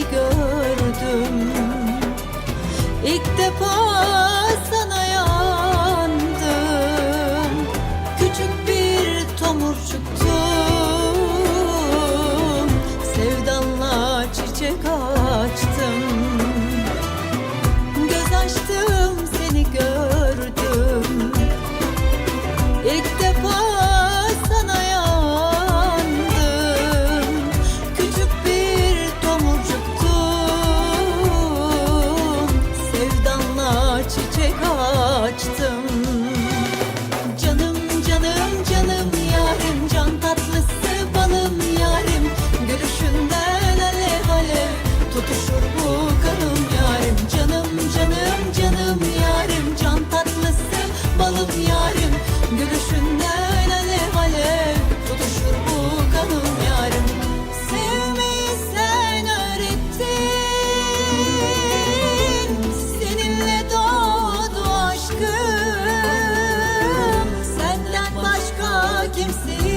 seni gördüm. İlk defa sana yandım. Küçük bir tomurcuk açtım. Canım canım canım yarim Can tatlısı balım yarim. Gülüşünden alev alev Tutuşur bu kanım yarim. Canım canım canım yarim Can tatlısı balım yarim. Gülüşünden kimseyi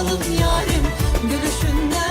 Kavuşalım yarim gülüşünden